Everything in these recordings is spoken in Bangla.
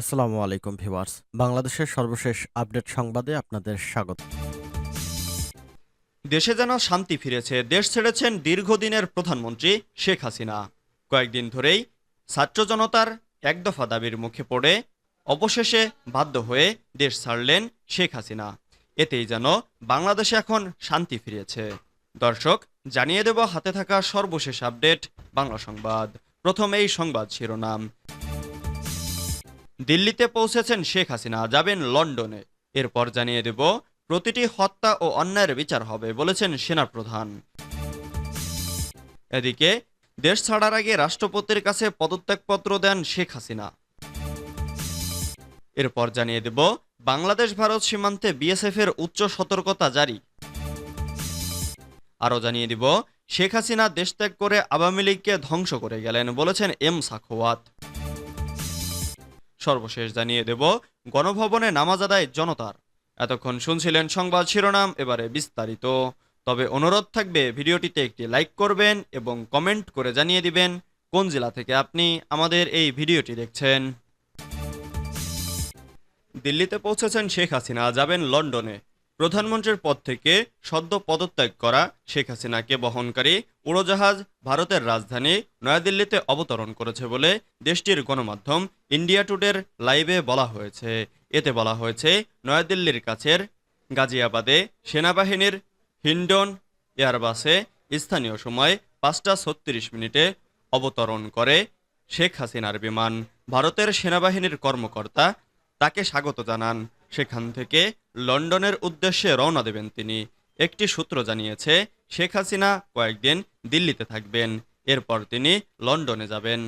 আসসালামু আলাইকুম ভিউয়ার্স। বাংলাদেশের সর্বশেষ আপডেট সংবাদে আপনাদের স্বাগত। দেশে যেন শান্তি ফিরেছে, দেশ ছেড়েছেন দীর্ঘদিনের প্রধানমন্ত্রী শেখ হাসিনা। কয়েকদিন ধরেই ছাত্র জনতার একদফা দাবির মুখে পড়ে অবশেষে বাধ্য হয়ে দেশ ছাড়লেন শেখ হাসিনা। এতেই যেন বাংলাদেশে এখন শান্তি ফিরেছে। দর্শক, জানিয়ে দেব হাতে থাকা সর্বশেষ আপডেট বাংলা সংবাদ। প্রথম এই সংবাদ শিরোনাম। দিল্লিতে পৌঁছেছেন শেখ হাসিনা, যাবেন লন্ডনে। এরপর জানিয়ে দেব, প্রতিটি হত্যা ও অন্যায়ের বিচার হবে, বলেছেন সেনাপ্রধান। এদিকে, দেশ ছাড়ার আগে রাষ্ট্রপতির কাছে পদত্যাগপত্র দেন শেখ হাসিনা। এরপর জানিয়ে দেব, বাংলাদেশ ভারত সীমান্তে বিএসএফ এর উচ্চ সতর্কতা জারি। আরও জানিয়ে দিব, শেখ হাসিনা দেশত্যাগ করে আওয়ামী লীগকে ধ্বংস করে গেলেন, বলেছেন এম সাখোয়াত। সর্বশেষ জানিয়ে দেব, গণভবনে নামাজ আদায় জনতার। এতক্ষণ শুনছিলেন সংবাদ শিরোনাম, এবারে বিস্তারিত। তবে অনুরোধ থাকবে, ভিডিওটিতে একটি লাইক করবেন এবং কমেন্ট করে জানিয়ে দিবেন কোন জেলা থেকে আপনি আমাদের এই ভিডিওটি দেখছেন। দিল্লিতে পৌঁছেছেন শেখ হাসিনা, যাবেন লন্ডনে। প্রধানমন্ত্রীর পদ থেকে সদ্য পদত্যাগ করা শেখ হাসিনাকে বহনকারী উড়োজাহাজ ভারতের রাজধানী নয়াদিল্লিতে অবতরণ করেছে বলে দেশটির গণমাধ্যম ইন্ডিয়া টুডের লাইভে বলা হয়েছে। এতে বলা হয়েছে, নয়াদিল্লির কাছের গাজিয়াবাদে সেনাবাহিনীর হিন্ডন এয়ারবাসে স্থানীয় সময় পাঁচটা ছত্রিশ মিনিটে অবতরণ করে শেখ হাসিনার বিমান। ভারতের সেনাবাহিনীর কর্মকর্তা তাকে স্বাগত জানান। সেখান থেকে লন্ডনের উদ্দেশ্যে রওনা দেবেন তিনি। একটি সূত্র জানিয়েছে, শেখ হাসিনা কয়েকদিন দিল্লিতে থাকবেন। এরপর তিনি লন্ডনে যাবেন।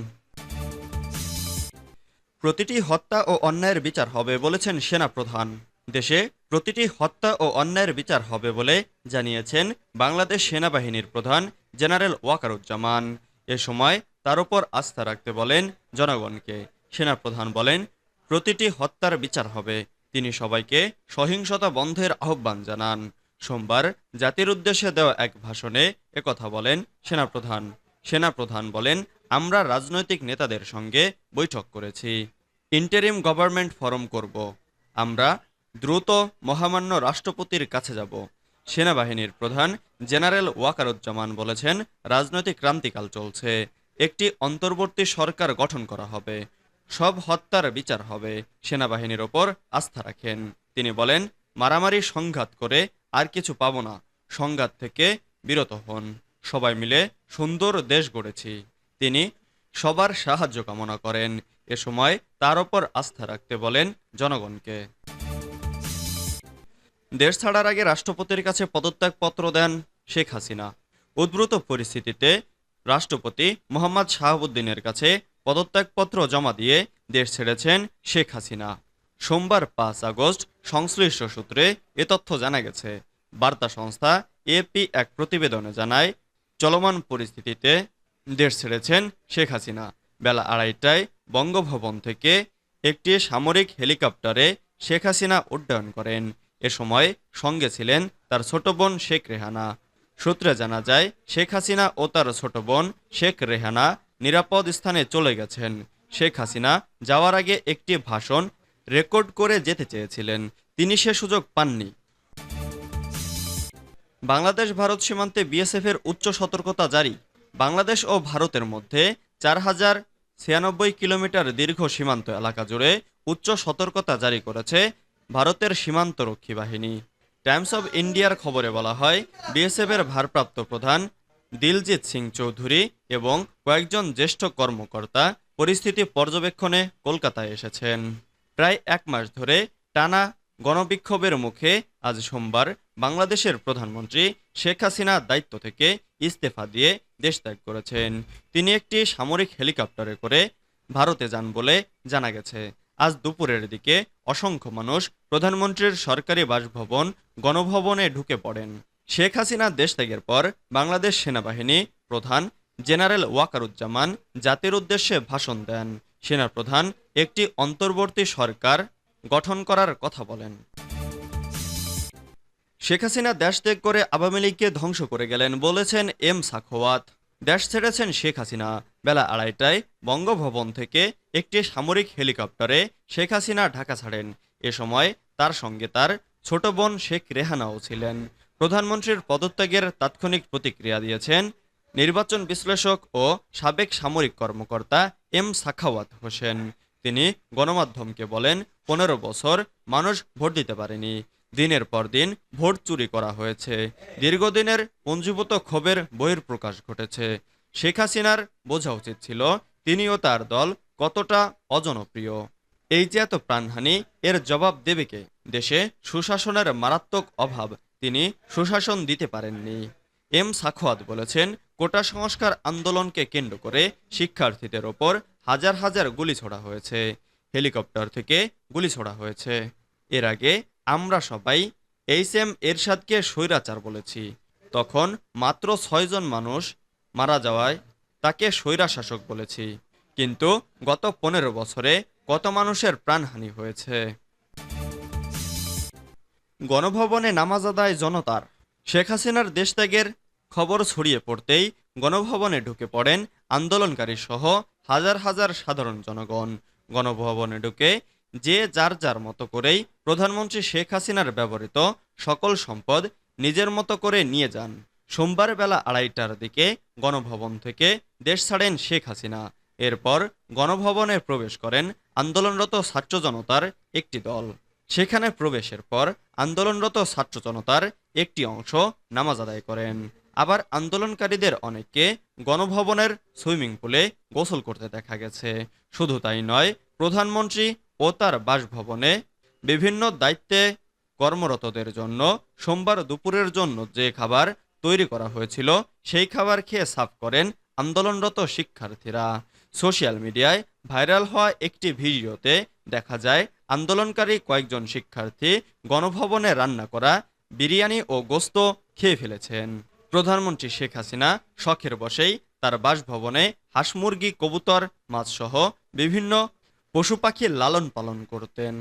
প্রতিটি হত্যা ও অন্যায়ের বিচার হবে বলেছেন সেনাপ্রধান। দেশে প্রতিটি হত্যা ও অন্যায়ের বিচার হবে বলে জানিয়েছেন বাংলাদেশ সেনাবাহিনীর প্রধান জেনারেল ওয়াকারুজ্জামান। এ সময় তার উপর আস্থা রাখতে বলেন জনগণকে। সেনাপ্রধান বলেন, প্রতিটি হত্যার বিচার হবে। তিনি সবাইকে সহিংসতা বন্ধের আহ্বান জানান। সোমবার জাতির উদ্দেশ্যে দেওয়া এক ভাষণে একথা বলেন সেনাপ্রধান। সেনাপ্রধান বলেন, আমরা রাজনৈতিক নেতাদের সঙ্গে বৈঠক করেছি। ইন্টারিম গভর্নমেন্ট ফরম করব। আমরা দ্রুত মহামান্য রাষ্ট্রপতির কাছে যাব। সেনাবাহিনীর প্রধান জেনারেল ওয়াকারুজ্জামান বলেছেন, রাজনৈতিক ক্রান্তিকাল চলছে। একটি অন্তর্বর্তী সরকার গঠন করা হবে। সব হত্যার বিচার হবে, সেনাবাহিনীর ওপর আস্থা রাখেন। তিনি বলেন, মারামারি সংঘাত করে আর কিছু পাব না, সংঘাত থেকে বিরত হন। সবাই মিলে সুন্দর দেশ গড়েছি। তিনি সবার সাহায্য কামনা করেন। এ সময় তার ওপর আস্থা রাখতে বলেন জনগণকে। দেশ ছাড়ার আগে রাষ্ট্রপতির কাছে পদত্যাগপত্র দেন শেখ হাসিনা। উদ্ভূত পরিস্থিতিতে রাষ্ট্রপতি মোহাম্মদ শাহাবুদ্দিনের কাছে পদত্যাগপত্র জমা দিয়ে দেশ ছেড়েছেন শেখ হাসিনা। সোমবার পাঁচ আগস্ট সংশ্লিষ্ট সূত্রে এ তথ্য জানা গেছে। বার্তা সংস্থা এপি এক প্রতিবেদনে জানায়, চলমান পরিস্থিতিতে দেশ ছেড়েছেন শেখ হাসিনা। বেলা আড়াইটায় বঙ্গভবন থেকে একটি সামরিক হেলিকপ্টারে শেখ হাসিনা উড্ডয়ন করেন। এ সময় সঙ্গে ছিলেন তার ছোট বোন শেখ রেহানা। সূত্রে জানা যায়, শেখ হাসিনা ও তার ছোট বোন শেখ রেহানা নিরাপদ স্থানে চলে গেছেন শেখ হাসিনা। যাওয়ার আগে একটি ভাষণ রেকর্ড করে যেতে চেয়েছিলেন। তিনি সে সুযোগ পাননি। বাংলাদেশ ভারত সীমান্তে বিএসএফ এর উচ্চ সতর্কতা জারি। বাংলাদেশ ও ভারতের মধ্যে চার হাজার ছিয়ানব্বই কিলোমিটার দীর্ঘ সীমান্ত এলাকা জুড়ে উচ্চ সতর্কতা জারি করেছে ভারতের সীমান্তরক্ষী বাহিনী। টাইমস অব ইন্ডিয়ার খবরে বলা হয়, বিএসএফ এর ভারপ্রাপ্ত প্রধান দিলজিৎ সিং চৌধুরী এবং কয়েকজন জ্যেষ্ঠ কর্মকর্তা পরিস্থিতি পর্যবেক্ষণে কলকাতায় এসেছেন। প্রায় এক মাস ধরে টানা গণবিক্ষোভের মুখে আজ সোমবার বাংলাদেশের প্রধানমন্ত্রী শেখ হাসিনা দায়িত্ব থেকে ইস্তফা দিয়ে দেশ ত্যাগ করেছেন। তিনি একটি সামরিক হেলিকপ্টারে করে ভারতে যান বলে জানা গেছে। আজ দুপুরের দিকে অসংখ্য মানুষ প্রধানমন্ত্রীর সরকারি বাসভবন, গণভবনে ঢুকে পড়েন। শেখ হাসিনা দেশ ত্যাগের পর বাংলাদেশ সেনাবাহিনী প্রধান জেনারেল ওয়াকারুজ্জামান জাতির উদ্দেশ্যে ভাষণ দেন। সেনাপ্রধান একটি অন্তর্বর্তী সরকার গঠন করার কথা বলেন। শেখ হাসিনা দেশ ত্যাগ করে আওয়ামী লীগকে ধ্বংস করে গেলেন বলেছেন এম সাখোয়াত। দেশ ছেড়েছেন শেখ হাসিনা। বেলা আড়াইটায় বঙ্গভবন থেকে একটি সামরিক হেলিকপ্টারে শেখ হাসিনা ঢাকা ছাড়েন। এ সময় তার সঙ্গে তার ছোট বোন শেখ রেহানাও ছিলেন। প্রধানমন্ত্রীর পদত্যাগের তাৎক্ষণিক প্রতিক্রিয়া দিয়েছেন নির্বাচন বিশ্লেষক ও সাবেক সামরিক কর্মকর্তা এম সাখাওয়াত হোসেন। তিনি গণমাধ্যমকে বলেন, পনেরো বছর মানুষ ভোট দিতে পারেনি। দিনের পর দিন ভোট চুরি করা হয়েছে। দীর্ঘদিনের পঞ্জীভূত ক্ষোভের বহির্প্রকাশ ঘটেছে। শেখ হাসিনার বোঝা উচিত ছিল তিনি ও তার দল কতটা অজনপ্রিয়। এই যে এত প্রাণহানি, এর জবাব দেবে কে? দেশে সুশাসনের মারাত্মক অভাব তিনি সুশাসন দিতে পারেননি। এম সাখোয়াত বলেছেন, কোটা সংস্কার আন্দোলনকে কেন্দ্র করে শিক্ষার্থীদের ওপর হাজার হাজার গুলি ছোড়া হয়েছে। হেলিকপ্টার থেকে গুলি ছোড়া হয়েছে। এর আগে আমরা সবাই এইচ এম এরশাদকে স্বৈরাচার বলেছি। তখন মাত্র ছয়জন মানুষ মারা যাওয়ায় তাকে স্বৈরা শাসক বলেছি। কিন্তু গত পনেরো বছরে কত মানুষের প্রাণহানি হয়েছে? গণভবনে নামাজ আদায় জনতার। শেখ হাসিনার দেশত্যাগের খবর ছড়িয়ে পড়তেই গণভবনে ঢুকে পড়েন আন্দোলনকারী সহ হাজার হাজার সাধারণ জনগণ। গণভবনে ঢুকে যে যার যার মতো করেই প্রধানমন্ত্রী শেখ হাসিনার ব্যবহৃত সকল সম্পদ নিজের মতো করে নিয়ে যান। সোমবার বেলা আড়াইটার দিকে গণভবন থেকে দেশ ছাড়েন শেখ হাসিনা। এরপর গণভবনে প্রবেশ করেন আন্দোলনরত ছাত্র জনতার একটি দল। সেখানে প্রবেশের পর আন্দোলনরত ছাত্র জনতার একটি অংশ নামাজ আদায় করেন। আবার আন্দোলনকারীদের অনেককে গণভবনের সুইমিং পুলে গোসল করতে দেখা গেছে। শুধু তাই নয়, প্রধানমন্ত্রী ও তার বাসভবনে বিভিন্ন দায়িত্বে কর্মরতদের জন্য সোমবার দুপুরের জন্য যে খাবার তৈরি করা হয়েছিল, সেই খাবার খেয়ে সাফ করেন আন্দোলনরত শিক্ষার্থীরা। সোশ্যাল মিডিয়ায় ভাইরাল হওয়া একটি ভিডিওতে দেখা যায়, আন্দোলনকারী কয়েকজন শিক্ষার্থী গণভবনে রান্না করা, বিরিয়ানি ও গোস্ত খেয়ে ফেলেছেন। প্রধানমন্ত্রী শেখ হাসিনা শখের বসেই তার বাসভবনে হাঁস মুরগি, কবুতর, মাছসহ বিভিন্ন পশু পাখি লালন পালন করতেন।